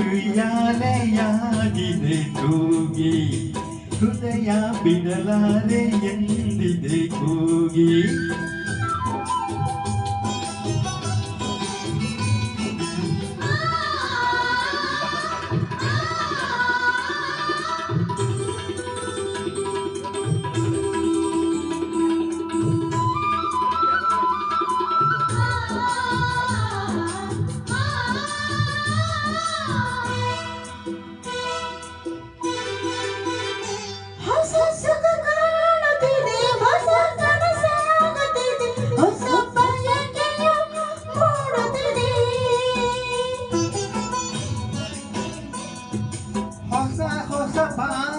ಉಯ್ಯಾಲೆಯಾಗಿದೆ ಕೂಗಿ ಹೃದಯ ಬಿಡಲಾರೆ ಎಂದಿದೆ ಕೂಗಿ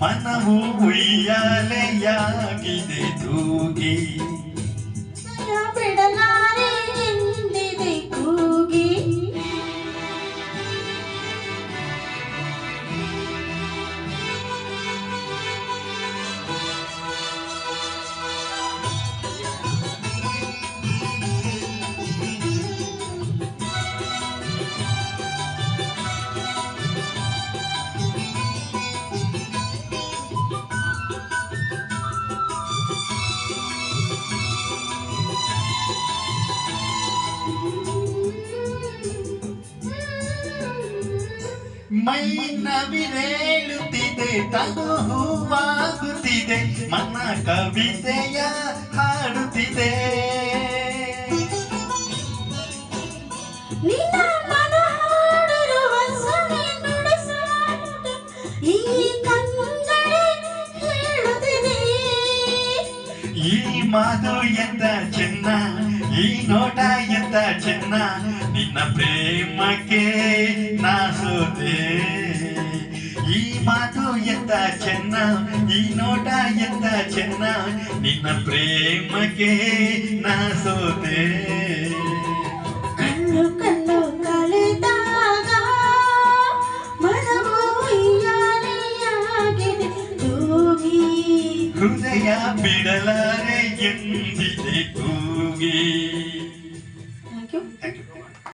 ಮನವು ಉಯ್ಯಾಲೆಯಾಗಿದೆ ತೂಗಿ. ಮೈ ನವಿರೇಳುತ್ತಿದೆ ತನು ಹೂವಾಗುತ್ತಿದೆ ಮನ ಕವಿತೆಯ ಹಾಡುತ್ತಿದೆ ಈ ಮಾತು ಎಂತ ಚೆನ್ನ ಈ ನೋಟ ಎಂತ ಚೆನ್ನ ನಿನ್ನ ಪ್ರೇಮಕ್ಕೆ ನಾ చిన్న ఈ నోట ఎంత చిన్న నిన్న ప్రేమకే నా సోతే. కన్ను కన్ను కలిదాగా మనము హృదయ బిడలారే ఎందిదే కూగి థ్యాంక్ యూ